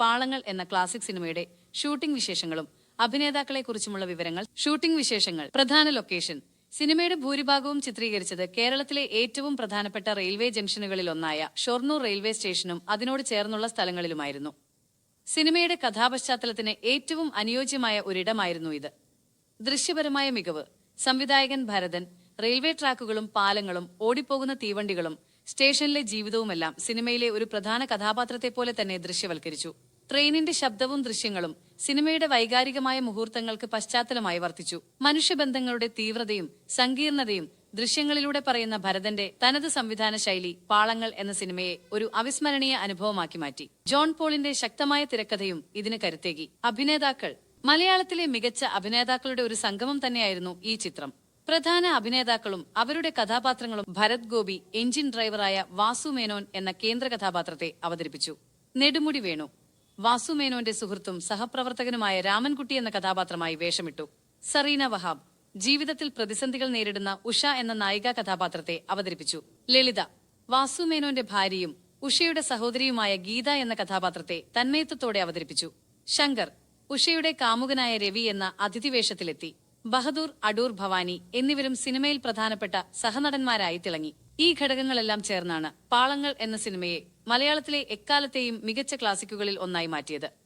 പാളങ്ങൾ എന്ന ക്ലാസിക് സിനിമയുടെ ഷൂട്ടിംഗ് വിശേഷങ്ങളും അഭിനേതാക്കളെക്കുറിച്ചുമുള്ള വിവരങ്ങൾ ഷൂട്ടിംഗ് വിശേഷങ്ങൾ പ്രധാന ലൊക്കേഷൻ സിനിമയുടെ ഭൂരിഭാഗവും ചിത്രീകരിച്ചത് കേരളത്തിലെ ഏറ്റവും പ്രധാനപ്പെട്ട റെയിൽവേ ജംഗ്ഷനുകളിൽ ഒന്നായ ഷൊർണൂർ റെയിൽവേ സ്റ്റേഷനും അതിനോട് ചേർന്നുള്ള സ്ഥലങ്ങളിലുമായിരുന്നു. സിനിമയുടെ കഥാപശ്ചാത്തലത്തിന് ഏറ്റവും അനുയോജ്യമായ ഒരിടമായിരുന്നു ഇത്. ദൃശ്യപരമായ മികവ് സംവിധായകൻ ഭരതൻ റെയിൽവേ ട്രാക്കുകളും പാലങ്ങളും ഓടിപ്പോകുന്ന തീവണ്ടികളും സ്റ്റേഷനിലെ ജീവിതവുമെല്ലാം സിനിമയിലെ ഒരു പ്രധാന കഥാപാത്രത്തെ പോലെ തന്നെ ദൃശ്യവൽക്കരിച്ചു. ട്രെയിനിന്റെ ശബ്ദവും ദൃശ്യങ്ങളും സിനിമയുടെ വൈകാരികമായ മുഹൂർത്തങ്ങൾക്ക് പശ്ചാത്തലമായി വർത്തിച്ചു. മനുഷ്യബന്ധങ്ങളുടെ തീവ്രതയും സങ്കീർണതയും ദൃശ്യങ്ങളിലൂടെ പറയുന്ന ഭരതന്റെ തനത് സംവിധാന ശൈലി പാളങ്ങൾ എന്ന സിനിമയെ ഒരു അവിസ്മരണീയ അനുഭവമാക്കി മാറ്റി. ജോൺ പോളിന്റെ ശക്തമായ തിരക്കഥയും ഇതിന് കരുത്തേകി. അഭിനേതാക്കൾ മലയാളത്തിലെ മികച്ച അഭിനേതാക്കളുടെ ഒരു സംഗമം തന്നെയായിരുന്നു ഈ ചിത്രം. പ്രധാന അഭിനേതാക്കളും അവരുടെ കഥാപാത്രങ്ങളും ഭരത് ഗോപി എഞ്ചിൻ ഡ്രൈവറായ വാസു മേനോൻ എന്ന കേന്ദ്ര കഥാപാത്രത്തെ അവതരിപ്പിച്ചു. നെടുമുടി വേണു. വാസു മേനോന്റെ സുഹൃത്തും സഹപ്രവർത്തകനുമായ രാമൻകുട്ടി എന്ന കഥാപാത്രമായി വേഷമിട്ടു. സറീന വഹാബ് ജീവിതത്തിൽ പ്രതിസന്ധികൾ നേരിടുന്ന ഉഷ എന്ന നായികാ കഥാപാത്രത്തെ അവതരിപ്പിച്ചു. ലളിത വാസുമേനോന്റെ ഭാര്യയും ഉഷയുടെ സഹോദരിയുമായ ഗീത എന്ന കഥാപാത്രത്തെ തന്മയത്വത്തോടെ അവതരിപ്പിച്ചു. ശങ്കർ ഉഷയുടെ കാമുകനായ രവി എന്ന അതിഥിവേഷത്തിലെത്തി. ബഹദൂർ അടൂർ ഭവാനി എന്നിവരും സിനിമയിൽ പ്രധാനപ്പെട്ട സഹനടന്മാരായി തിളങ്ങി. ഈ ഘടകങ്ങളെല്ലാം ചേർന്നാണ് പാളങ്ങൾ എന്ന സിനിമയെ മലയാളത്തിലെ എക്കാലത്തെയും മികച്ച ക്ലാസിക്കുകളിൽ ഒന്നായി മാറ്റിയത്.